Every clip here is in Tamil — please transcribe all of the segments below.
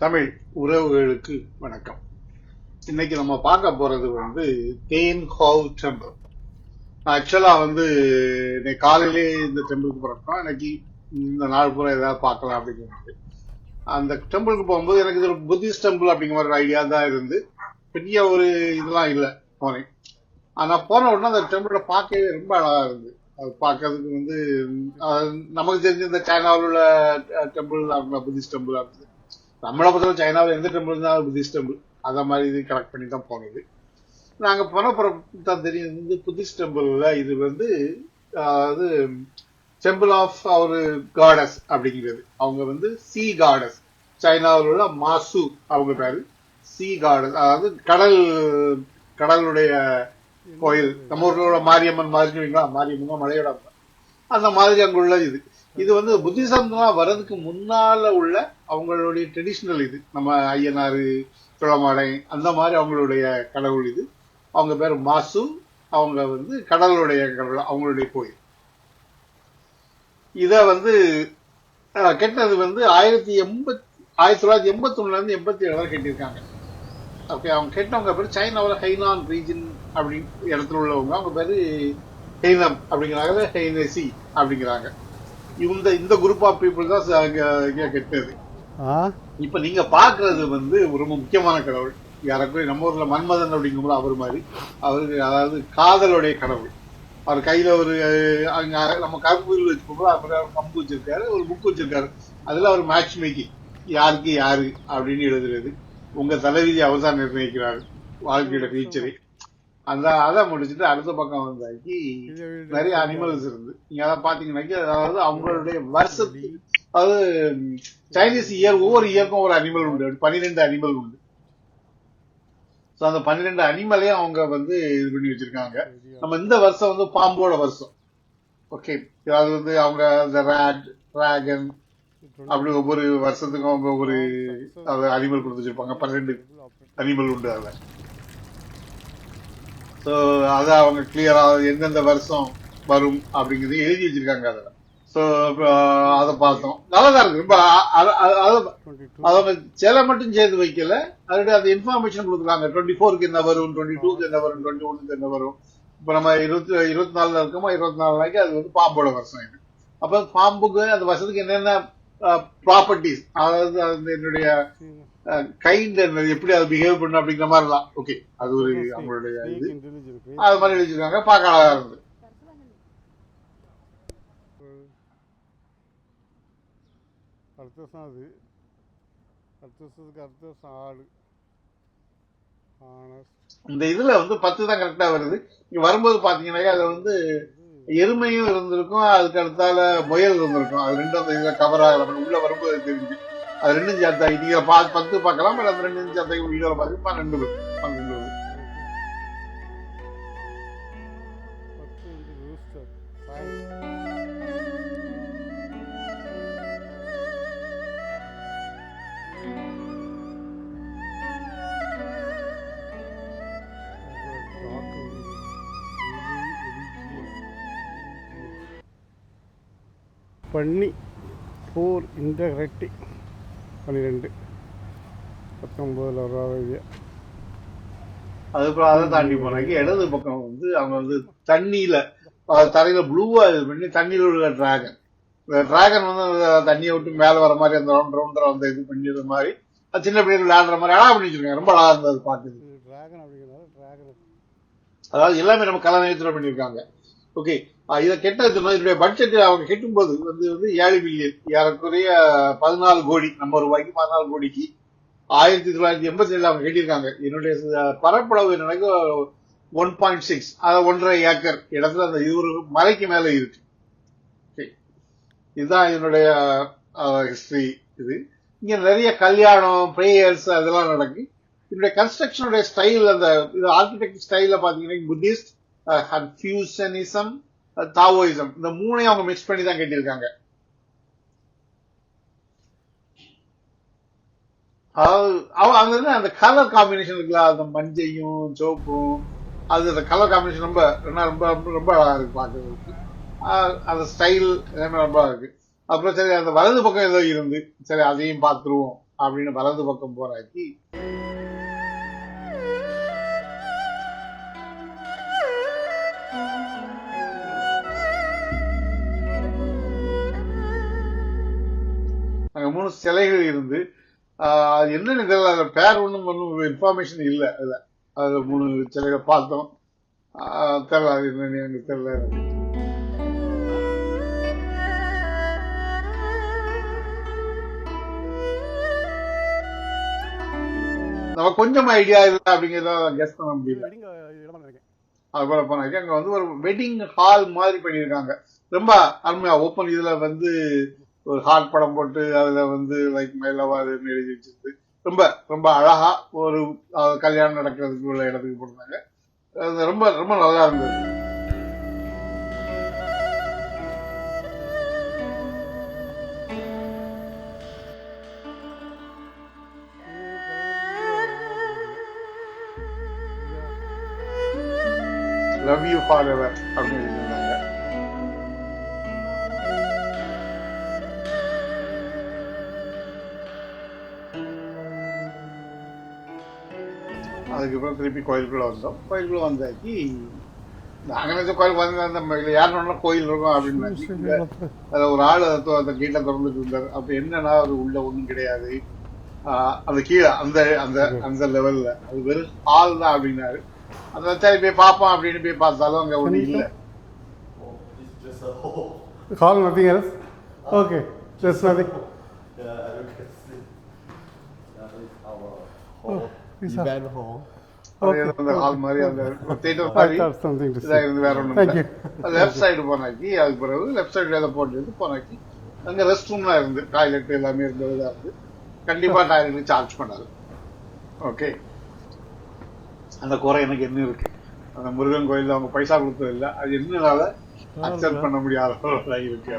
தமிழ் உறவுகளுக்கு வணக்கம். இன்னைக்கு நம்ம பார்க்க போறது வந்து தேன் ஹோவ் டெம்பிள் ஆக்சுவலா வந்து இன்னைக்கு காலையிலே இந்த டெம்பிளுக்கு போறோம் இன்னைக்கு இந்த நாள் பூரா ஏதாவது பார்க்கலாம் அப்படிங்கிறது அந்த டெம்பிளுக்கு போகும்போது எனக்கு இது ஒரு புத்திஸ்ட் டெம்பிள் அப்படிங்கிற ஒரு ஐடியா தான் இருந்து பெரிய ஒரு இதெல்லாம் இல்லை போனேன். ஆனால் போன உடனே அந்த டெம்பிளை பார்க்கவே ரொம்ப அழகா இருந்து அது பார்க்கறதுக்கு வந்து நமக்கு தெரிஞ்ச இந்த சைனாவில் உள்ள டெம்பிள் புத்திஸ்ட் டெம்பிள் அப்படின்னு நம்மளை பொறுத்தவரை சைனாவில் எந்த டெம்பிள் இருந்தாலும் புத்திஸ்ட் டெம்பிள் அந்த மாதிரி இது கலெக்ட் பண்ணி தான் போனது. நாங்கள் போன அப்புறம் தான் தெரியும் இந்த வந்து புத்திஸ்ட் டெம்பிளில் இது வந்து அதாவது டெம்பிள் ஆஃப் அவர் காடஸ் அப்படிங்கிறது. அவங்க வந்து சி காடஸ் சைனாவில் உள்ள மாசு அவங்க பேரு. சி காடஸ் அதாவது கடல் கடலுடைய கோயில். நம்ம ஊர்ல மாரியம்மன் மாதிரி வைங்களா மாரியம்மன் மலையோட அந்த மாதிரி அங்குள்ள இது. இது வந்து புத்திசம்லாம் வர்றதுக்கு முன்னால உள்ள அவங்களுடைய ட்ரெடிஷ்னல் இது. நம்ம ஐயனாறு துளமாடை அந்த மாதிரி அவங்களுடைய கடவுள் இது. அவங்க பேர் மாசு அவங்க வந்து கடலுடைய கடவுள் அவங்களுடைய கோயில். இத வந்து கெட்டது வந்து ஆயிரத்தி எண்பத்தி ஆயிரத்தி தொள்ளாயிரத்தி எண்பத்தி ஒண்ணுல இருந்து எண்பத்தி ஏழு வரை கட்டியிருக்காங்க. ஓகே அவங்க கெட்டவங்க பேர் சைனாவில் ஹைனான் ரீஜன் அப்படின்னு இடத்துல உள்ளவங்க. அவங்க பேர் ஹெய்னம் அப்படிங்கிறாங்க ஹெய்னசி அப்படிங்கிறாங்க. இந்த இந்த குரூப் ஆஃப் பீப்புள் தான் கெட்டது. இப்ப நீங்க பாக்குறது வந்து ரொம்ப முக்கியமான கடவுள். யாருக்கும் நம்ம ஊர்ல மன்மதன் அப்படிங்கும்போது அவர் மாதிரி. அவருக்கு அதாவது காதலுடைய கடவுள். அவர் கையில ஒரு அங்க நம்ம கரும்புகள் வச்சுக்கோங்களா அப்புறம் கம்பு வச்சிருக்காரு ஒரு புக் வச்சிருக்காரு. அதுல அவர் மேட்ச் மேக்கிங் யாருக்கு யாரு அப்படின்னு எழுதுறது. உங்க தலைவிதி தான் நிர்ணயிக்கிறார் வாழ்க்கையோட ஃபியூச்சரை அந்த அதை முடிச்சுட்டு அடுத்த பக்கம் வந்தாக்கி நிறைய அனிமல்ஸ் இருந்து. நீங்க அதை பாத்தீங்கன்னாக்கி அதாவது அவங்களுடைய வருஷத்து அதாவது சைனீஸ் இயர் ஒவ்வொரு இயருக்கும் ஒரு அனிமல் உண்டு. பன்னிரெண்டு அனிமல் உண்டு. ஸோ அந்த பன்னிரெண்டு அனிமலையும் அவங்க வந்து இது பண்ணி வச்சிருக்காங்க. நம்ம இந்த வருஷம் வந்து பாம்போட வருஷம். ஓகே அதாவது வந்து அவங்க இந்த ரேட் டிராகன் அப்படி ஒவ்வொரு வருஷத்துக்கும் அவங்க ஒவ்வொரு அனிமல் கொடுத்து வச்சிருப்பாங்க. பன்னிரெண்டு அனிமல் உண்டு அதுல. ஸோ அதை அவங்க கிளியரா எந்தெந்த வருஷம் வரும் அப்படிங்கிறது எழுதி வச்சிருக்காங்க அதில். ஸோ அதை பார்த்தோம். நல்லா தான் இருக்கு. ரொம்ப அவங்க சில மட்டும் சேர்த்து வைக்கல. அதோட அந்த இன்ஃபர்மேஷன் கொடுத்துருக்காங்க டுவெண்ட்டி ஃபோருக்கு என்ன வரும்? டுவெண்ட்டி டூக்கு என்ன வரும்? டுவெண்ட்டி ஒனுக்கு என்ன வரும்? இப்போ நம்ம இருபத்தி இருபத்தி நாலுல இருக்கோமோ? இருபத்தி நாலு நாளைக்கு அது வந்து பாம்போட வருஷம் இது. அப்போ பாம்புக்கு அந்த வருஷத்துக்கு என்னென்ன ப்ராப்பர்ட்டிஸ் அதாவது அது என்னுடைய கைண்ட் எப்படி அது பிஹேவ் பண்ணும் அப்படிங்கிற மாதிரிலாம் ஓகே அது ஒரு அவங்களுடைய இது. அது மாதிரி எழுதிருக்காங்க பார்க்க அழகா இருந்தது. அடுத்த வருஷம் அது. அடுத்த வருஷத்துக்கு அடுத்த வருஷம் ஆடு. இந்த இதுல வந்து பத்து தான் கரெக்டா வருது. இங்க வரும்போது பாத்தீங்கன்னா அதுல வந்து எருமையும் இருந்திருக்கும் அதுக்கு அடுத்தால முயல் இருந்திருக்கும். அது ரெண்டும் அந்த இதுல கவர் ஆகலாம் உள்ள வரும்போது தெரிஞ்சு. அது ரெண்டும் சேர்த்தா நீங்க பா பத்து பார்க்கலாம் பட் அந்த ரெண்டு சேர்த்தா வீடியோல பாத்தீங்கன்னா பன்னெண்டு பன்னெண்டு பண்ணி போர் வந்து ரூஸ்டர் ஃபைவ் பண்ணி ஃபோர் இன்டகிரட்டி பன்னிரெண்டு பத்தொம்போதில் வராது அதுக்கப்புறம் அதை தாண்டி போனாக்கி இடது பக்கம் வந்து அவங்க வந்து தண்ணியில தரையில ப்ளூவா இது பண்ணி தண்ணியில உள்ள டிராகன் இந்த டிராகன் வந்து அந்த தண்ணியை விட்டு மேல வர மாதிரி அந்த ரவுண்ட் ரவுண்டரா வந்து இது பண்ணிடுற மாதிரி. சின்ன பிள்ளைங்க விளையாடுற மாதிரி அழகா பண்ணி வச்சிருக்காங்க ரொம்ப அழகா இருந்தது ட்ராகன் அதாவது எல்லாமே நம்ம கலநயத்துல பண்ணியிருக்காங்க. ஓகே இதை கெட்டது இதனுடைய பட்ஜெட் அவங்க கெட்டும்போது வந்து வந்து ஏழு மில்லியன் ஏறக்குறைய பதினாலு கோடி நம்ம ரூபாய்க்கு பதினாலு கோடிக்கு ஆயிரத்தி தொள்ளாயிரத்தி எண்பத்தி ஏழு அவங்க கட்டியிருக்காங்க என்னுடைய பரப்பளவு எனக்கு ஒன் பாயிண்ட் சிக்ஸ் அதாவது ஒன்றரை ஏக்கர் இடத்துல அந்த இது ஒரு மலைக்கு மேல இருக்கு. இதுதான் என்னுடைய ஹிஸ்டரி இது. இங்க நிறைய கல்யாணம் ப்ரேயர்ஸ் அதெல்லாம் நடக்கு. இதனுடைய கன்ஸ்ட்ரக்ஷனுடைய ஸ்டைல் அந்த இது ஆர்கிடெக்ட் ஸ்டைல பாத்தீங்கன்னா புத்திஸ்ட் கன்ஃபியூஷனிசம் தாவோயிசம் இந்த மூணையும் அவங்க மிக்ஸ் பண்ணி தான் கட்டியிருக்காங்க அங்க இருந்து அந்த கலர் காம்பினேஷன் இருக்குல்ல அந்த மஞ்சையும் சோப்பும் அது அந்த கலர் காம்பினேஷன் ரொம்ப ரொம்ப ரொம்ப அழகா இருக்கு பார்க்கறதுக்கு. அந்த ஸ்டைல் எல்லாமே ரொம்ப இருக்கு. அப்புறம் சரி அந்த வலது பக்கம் ஏதோ இருந்து சரி அதையும் பார்த்துருவோம் அப்படின்னு வலது பக்கம் போறாக்கி அங்க மூணு சிலைகள் இருந்து அது என்னன்னு தெரியல. அதுல பேர் ஒன்றும் ஒன்றும் இன்ஃபர்மேஷன் இல்லை அதுல. அது மூணு சிலைகள் பார்த்தோம். தெரியல அது என்னன்னு எனக்கு தெரியல. நம்ம கொஞ்சம் ஐடியா இல்லை அப்படிங்கிறத கெஸ் பண்ண முடியல. அது போல போனாக்க அங்க வந்து ஒரு வெட்டிங் ஹால் மாதிரி பண்ணியிருக்காங்க. ரொம்ப அருமையா ஓப்பன் இதுல வந்து ஒரு ஹார்ட் படம் போட்டு அதுல வந்து லைக் மயிலவாது எழுதி வச்சிருந்து ரொம்ப ரொம்ப அழகா ஒரு கல்யாணம் நடக்கிறதுக்கு உள்ள இடத்துக்கு போட்டிருந்தாங்க. அது ரொம்ப ரொம்ப நல்லா இருந்தது. லவ் யூ ஃபார் எவர் அப்படின்னு அதுக்கப்புறம் திருப்பி கோயிலுக்குள்ள வந்தோம். கோயிலுக்குள்ள வந்தாக்கி நாங்க நினைச்ச கோயில் வந்து அந்த யாருன்னா கோயில் இருக்கும் அப்படின்னு அதுல ஒரு ஆள் அந்த கேட்டை திறந்துட்டு இருந்தாரு. அப்ப என்னன்னா அது உள்ள ஒண்ணும் கிடையாது. அந்த கீழே அந்த அந்த அந்த லெவல்ல அது வெறும் ஹால் தான் அப்படின்னாரு. அந்த சரி போய் பார்ப்போம் அப்படின்னு போய் பார்த்தாலும் அங்க ஒண்ணு இல்ல. Call nothing else okay just nothing Yeah, you can see. That is our Event. Left side போனாக்கி அதுக்கு பிறகு லெஃப்ட் சைடு போட்டு போனாக்கி அங்க ரெஸ்ட் ரூம்லாம் இருந்து டாய்லெட் எல்லாமே இருந்ததா இருந்து கண்டிப்பா டாய்லெட் சார்ஜ் பண்ணாது. ஓகே அந்த குறை எனக்கு என்ன இருக்கு. அந்த முருகன் கோயில்ல அவங்க பைசா கொடுத்தது இல்ல. அது என்னனால அக்செப்ட் பண்ண முடியாத இருக்கு.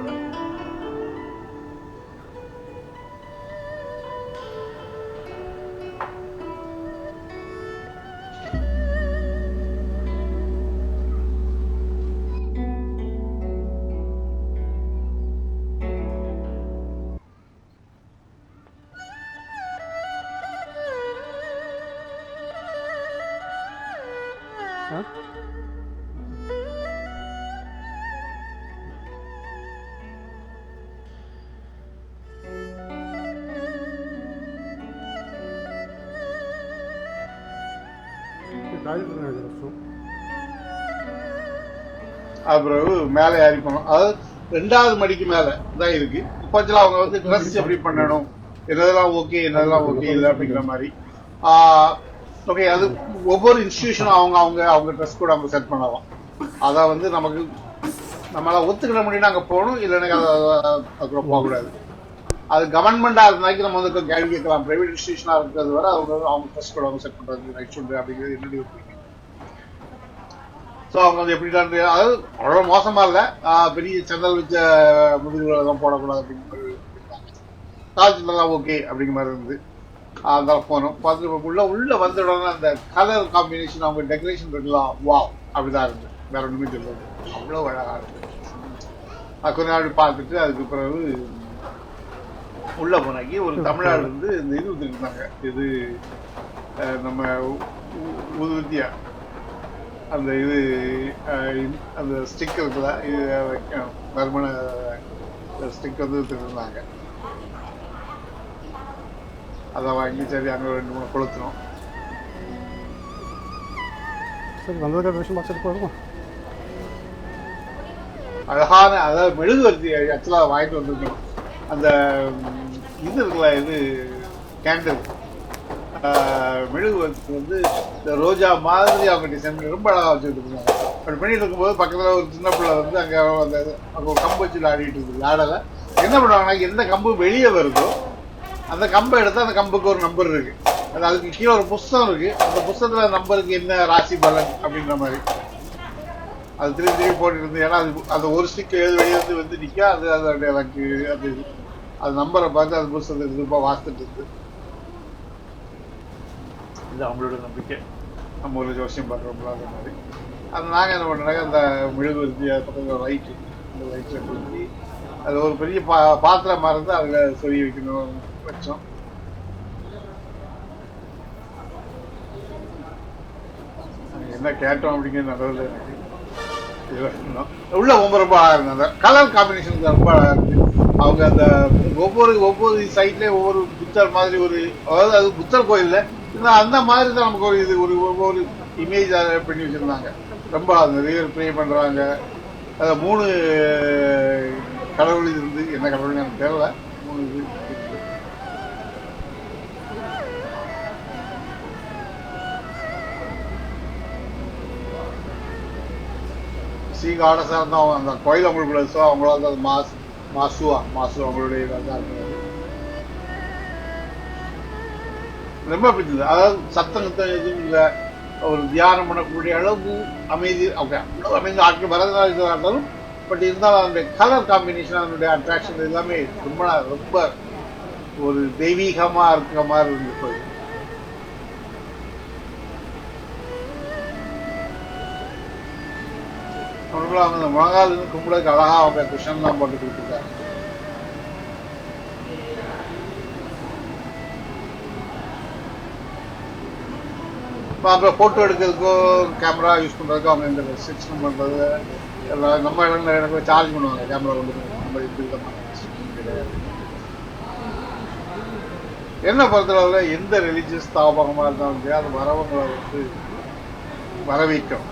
டாய்லெட் அது பிறகு மேலே ஏறி போனோம் அதாவது ரெண்டாவது மடிக்கு மேல தான் இருக்கு. இப்போத்துல அவங்க வந்து ட்ரெஸ் எப்படி பண்ணணும் என்னதெல்லாம் ஓகே என்னதெல்லாம் ஓகே இல்லை அப்படிங்கிற மாதிரி. ஓகே அது ஒவ்வொரு இன்ஸ்டிடியூஷனும் அவங்க அவங்க அவங்க ட்ரெஸ் கூட அவங்க செட் பண்ணலாம். அதை வந்து நமக்கு நம்மளால ஒத்துக்கிட முடியும்னா அங்கே போகணும் இல்லைன்னா அதுக்குள்ள போகக்கூடாது. அது கவர்மெண்டா இருந்தாக்கி நம்ம வந்து கேள்வி கேட்கலாம். பிரைவேட் இன்ஸ்டிடியூஷனா இருக்கிறது வர அவங்க அவங்க ஃபர்ஸ்ட் கூட அவங்க செட் பண்றது ரைட் சொல்றது அப்படிங்கிறது என்னுடைய ஒப்பீனியன் ஸோ அவங்க வந்து எப்படி தான் அதாவது அவ்வளோ மோசமா இல்லை. பெரிய சென்னல் வச்ச முதுகுகளை தான் போடக்கூடாது அப்படிங்கிற மாதிரி ஓகே அப்படிங்கிற மாதிரி இருந்து அந்த போனோம் பார்த்துட்டு உள்ள உள்ள வந்த உடனே அந்த கலர் காம்பினேஷன் அவங்க டெக்கரேஷன் இருக்கலாம். வா அப்படிதான் இருந்து வேற ஒண்ணுமே சொல்லுவது அவ்வளோ அழகா இருக்கு கொஞ்ச நாள் அப்படி பார்த்துட்டு அதுக்கு பிறகு உள்ள போனாக்கி ஒரு தமிழ்நாடு இருந்து இந்த இது வந்துருந்தாங்க இது நம்ம உ- உ- ஊதுவத்தியா அந்த இது அந்த ஸ்டிக் இருக்குல்ல இது நறுமண ஸ்டிக் வந்து வச்சுருந்தாங்க. அதை வாங்கி சரி அங்கே ரெண்டு மூணு கொளுத்துனோம் சரி வந்ததுக்கு விஷயம் பார்த்துட்டு போயிருமா அழகான அதாவது மெழுகுவர்த்தி ஆக்சுவலாக வாங்கிட்டு வந்திருக்கோம் அந்த இது இருக்குல்ல இது கேண்டில் மெழுகுவர்த்தி வந்து இந்த ரோஜா மாதிரி அவங்க டிசைன் பண்ணி ரொம்ப அழகாக வச்சுட்டு இருந்தாங்க. அப்படி பண்ணிட்டு இருக்கும்போது பக்கத்தில் ஒரு சின்ன பிள்ளை வந்து அங்கே அந்த அங்கே ஒரு கம்பு வச்சு ஆடிட்டு இருக்குது ஆடலை. என்ன பண்ணுவாங்கன்னா எந்த கம்பு வெளியே வருதோ அந்த கம்பை எடுத்து அந்த கம்புக்கு ஒரு நம்பர் இருக்குது அது அதுக்கு கீழே ஒரு புஸ்தகம் இருக்குது அந்த புஸ்தகத்தில் நம்பருக்கு என்ன ராசி பலன் அப்படின்ற மாதிரி. அது திரும்பி திரும்பி போட்டுட்டு இருந்து ஏன்னா அது அந்த ஒரு ஸ்டிக் ஏது வெளியே வந்து வந்து நிற்க அது அது எனக்கு அது அது நம்பரை பார்த்து அது புதுசாக திரும்ப வாசிட்டு இருந்து. இது அவங்களோட நம்பிக்கை. நம்ம ஒரு ஜோசியம் பார்க்குறோம்ல அந்த மாதிரி. அது நாங்கள் என்ன பண்ணுறாங்க அந்த மெழுகுவர்த்தி அது பக்கத்தில் லைட்டு அந்த லைட்டில் குளிக்கி அது ஒரு பெரிய பா பாத்திரம் மறந்து அதில் சொல்லி வைக்கணும் வச்சோம். என்ன கேட்டோம் அப்படிங்கறது நல்லது எனக்கு உள்ள ரொம்ப ரொம்ப அழகா இருந்தது அந்த கலர் காம்பினேஷன் ரொம்ப அழகாக இருக்கு அவங்க அந்த ஒவ்வொரு ஒவ்வொரு சைட்லேயும் ஒவ்வொரு புத்தர் மாதிரி ஒரு அதாவது அது புத்தர் கோயில்ல அந்த மாதிரி தான் நமக்கு ஒரு இது ஒரு ஒவ்வொரு இமேஜ் பண்ணி வச்சிருந்தாங்க. ரொம்ப நிறைய பேர் ப்ரே பண்றாங்க. அதை மூணு கடவுள் இருந்து என்ன கடவுள்னு எனக்கு தெரியல. மூணு இது. ஸ்ரீ காடசார் தான் அந்த கோயில் அவங்களுக்குள்ள சோ அவங்களால தான் மாஸ் மாசுவா மாசு அவங்களுடைய இதாக ரொம்ப பிடிச்சது. அதாவது சத்தம் கித்தம் எதுவும் இல்லை. ஒரு தியானம் பண்ணக்கூடிய அளவுக்கு அமைதி ஓகே அவ்வளோ அமைதி. ஆட்கள் வரதுனால இருந்தாலும் பட் இருந்தாலும் அந்த கலர் காம்பினேஷன் அதனுடைய அட்ராக்ஷன் எல்லாமே ரொம்ப ரொம்ப ஒரு தெய்வீகமா இருக்கிற மாதிரி இருந்துச்சு கோயில் அவங்க அந்த முழங்கால் இருந்து கும்பிடுறதுக்கு அழகா அவங்க குஷன் தான் போட்டு கொடுத்துருக்காங்க. இப்போ அப்புறம் ஃபோட்டோ எடுக்கிறதுக்கோ கேமரா யூஸ் பண்ணுறதுக்கோ அவங்க இந்த ரெஸ்ட்ரிக்ஷன் பண்ணுறது எல்லாம் நம்ம இடத்துல எனக்கு சார்ஜ் பண்ணுவாங்க. கேமரா கொண்டு நம்ம இப்படி கிடையாது என்ன பொறுத்தளவில் எந்த ரிலீஜியஸ் தாபகமாக இருந்தாலும் அது வரவங்களை வந்து வரவேற்கும்.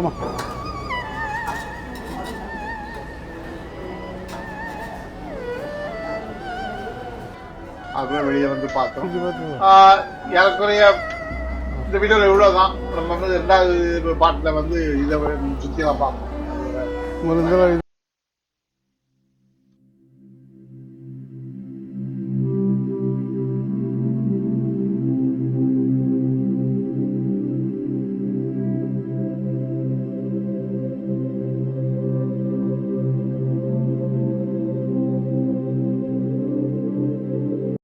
போமா அப்புறம் வெளியே வந்து பார்த்தோம். ஏறக்குறைய இந்த வீடியோவில் இவ்வளோதான் நம்ம வந்து ரெண்டாவது பாட்டில் வந்து இதை சுற்றிலாம் பார்ப்போம். முதல்ல